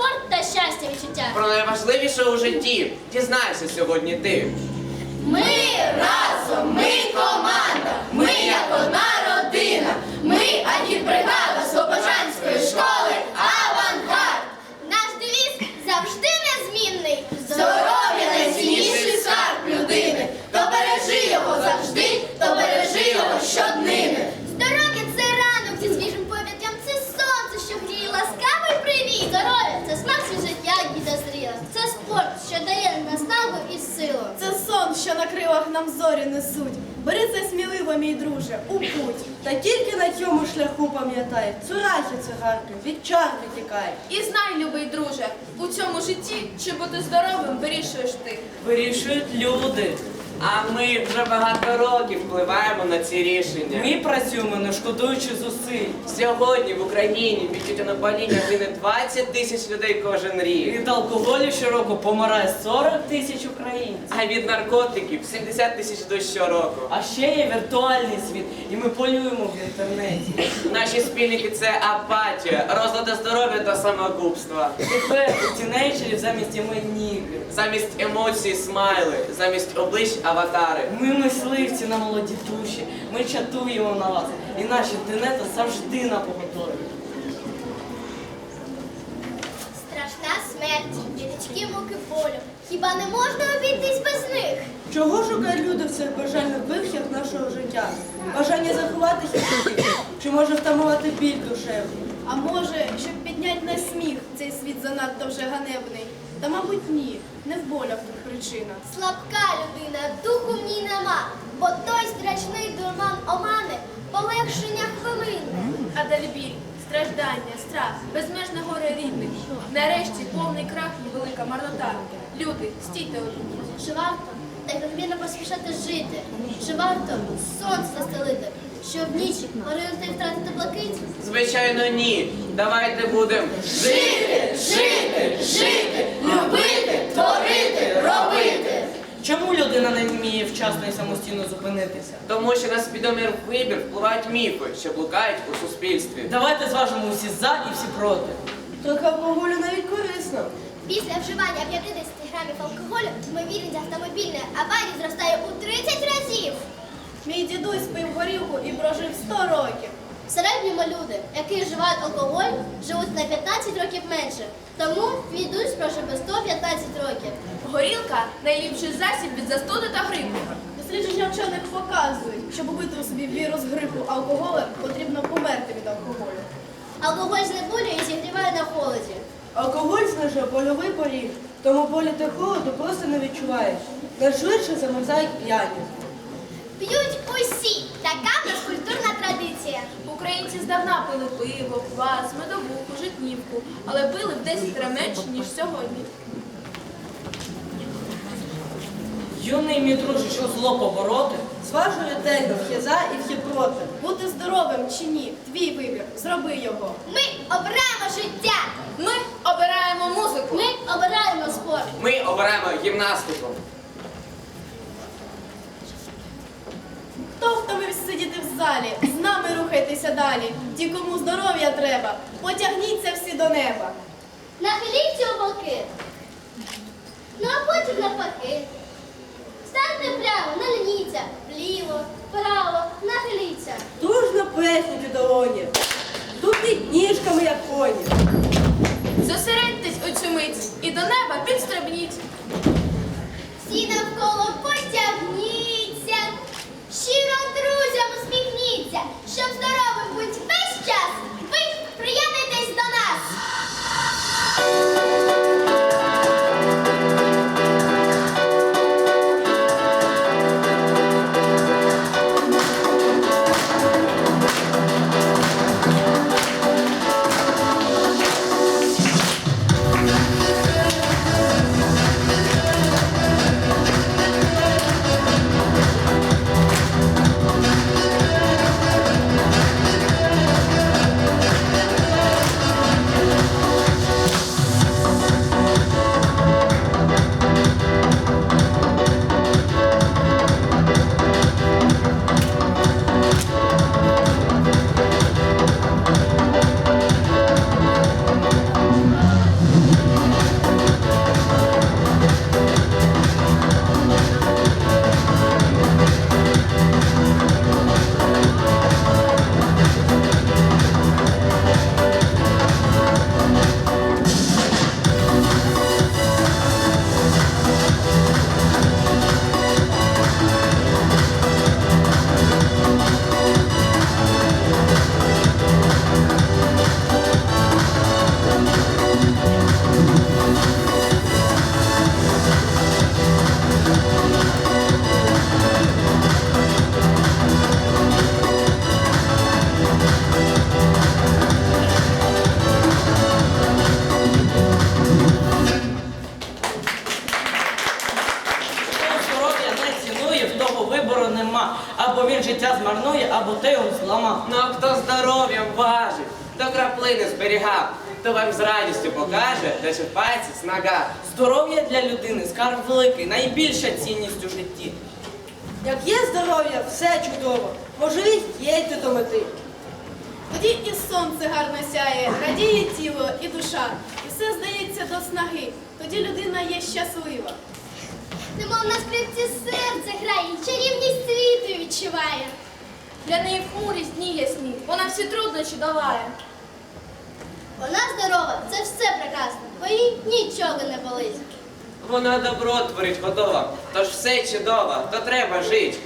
спорт та щастя відчуття. Про найважливіше у житті дізнайся сьогодні ти. Ми разом, ми команда, крилах нам зорі несуть. Бери це сміливо, мій друже, у путь. Та тільки на цьому шляху пам'ятай, цурахи цигарки, від чарки тікай. І знай, любий друже, у цьому житті, чи бути здоровим, вирішуєш ти. Вирішують люди. А ми вже багато років впливаємо на ці рішення. Ми працюємо, не шкодуючи зусиль. Сьогодні в Україні від тютюнопаління гине 20 тисяч людей кожен рік. Від алкоголю щороку помирає 40 тисяч українців. А від наркотиків 70 тисяч душ щороку. А ще є віртуальний світ, і ми полюємо в інтернеті. Наші спільники це апатія, розлади здоров'я та самогубства. Тепер у тінейджерів замість імен ніги. Замість емоцій смайли, замість облич аватари. Ми мисливці на молоді душі, ми чатуємо на вас, і наші тенета завжди на поготові. Страшна смерть, діточки муки болю. Хіба не можна обійтись без них? Чого шукають люди в цих бажальних вивхях нашого життя? Бажання заховатися від? Чи може втамувати біль душевну? А може, щоб підняти на сміх, цей світ занадто вже ганебний. Та, мабуть, ні, не в болях тут причина. Слабка людина, бо той страшний дурман омане, полегшення хвилинне. А далі страждання, страх, безмежне горе рідних. Нарешті повний крах і велика марнота. Люди, стійте одні. Чи варто так надмірно поспішати жити? Чи варто сонце застелити, щоб в ніч горити втратити блакить? Звичайно, ні. Давайте будемо Жити, жити, жити, любити, творити, робити. Чому людина не вміє вчасно і самостійно зупинитися? Тому що на свідомий вибір впливають міфи, що блукають у суспільстві. Давайте зважимо усі за і всі проти. Трохи алкоголю навіть корисно. Після вживання 50 грамів алкоголю ймовірність автомобільної аварії зростає у 30 разів. Мій дідусь пив горілку і прожив 100 років. В середньому люди, які вживають алкоголь, живуть на 15 років менше. Тому мій дідусь проживе 115 років. Горілка найліпший засіб від застуди та грипу. Дослідження вчених показують, щоб убити у собі вірус грипу алкоголем, потрібно померти від алкоголю. Алкоголь знеболює і зігріває на холоді. Алкоголь знижує больовий поріг, тому болі та холоду просто не відчуваєш. Найшвидше замерзають п'яні. П'ють усі. Така традиція. Українці здавна пили пиво, квас, медовуху, житнівку, але пили в 10 разів менше, ніж сьогодні. Юний мій друже, що зло побороти, Зважу ретельно, вхи за і вхи проти. Бути здоровим чи ні, твій вибір, зроби його. Ми обираємо життя. Ми обираємо музику. Ми обираємо спорт. Ми обираємо гімнастику. Хто втомився сидіти в залі, з нами рухайтеся далі. Ті, кому здоров'я треба, потягніться всі до неба. Нахиліться у боки. Ну а потім навпаки. Станьте прямо, нагніться, вліво, вправо, нахиліться. Дружно у долоні. Тупіть ніжками, як коні. Зосередьтесь у цю мить і до неба підстрибніть. Важить, до краплини зберігав, то вам з радістю покаже, де черпається снага. Здоров'я для людини скарб великий, найбільша цінність у житті. Як є здоров'я, все чудово. Можливість є йти до мети. Тоді і сонце гарно сяє, радіє тіло і душа, і все здається до снаги. Тоді людина є щаслива. Немов на скрипці серце грає, чарівність світу відчуває. Для неї хмурість дні ясні, вона всі труднощі долає. Вона здорова, це все прекрасно, бо їй нічого не болить. Вона добро творить готова, тож все чудово, то треба жить.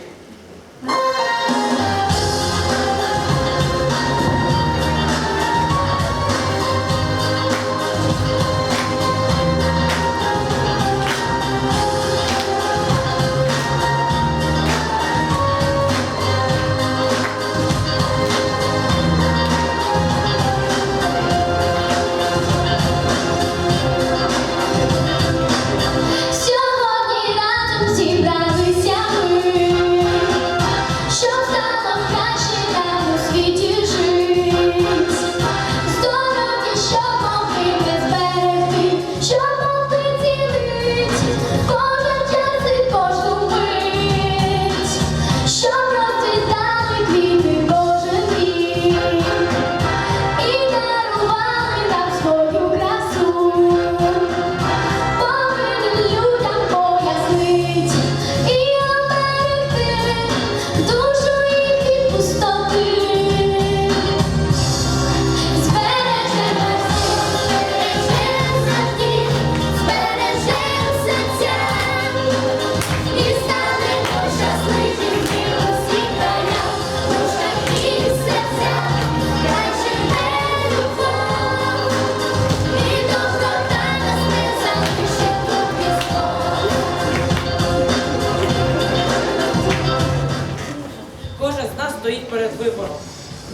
стоїть перед вибором.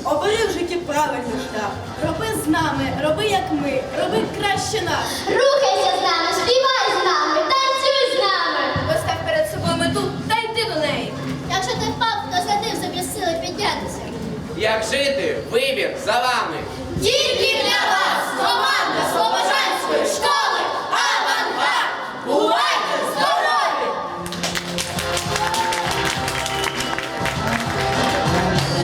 Обери в житті правильний шлях. Роби з нами, роби як ми, роби краще нас. Рухайся з нами, співай з нами, танцюй з нами. Постав перед собою мету та йди до неї. Якщо ти впав, то знайди в собі сили піднятися. Як жити, вибір за вами. Тільки для вас, команда Слобожанської школи.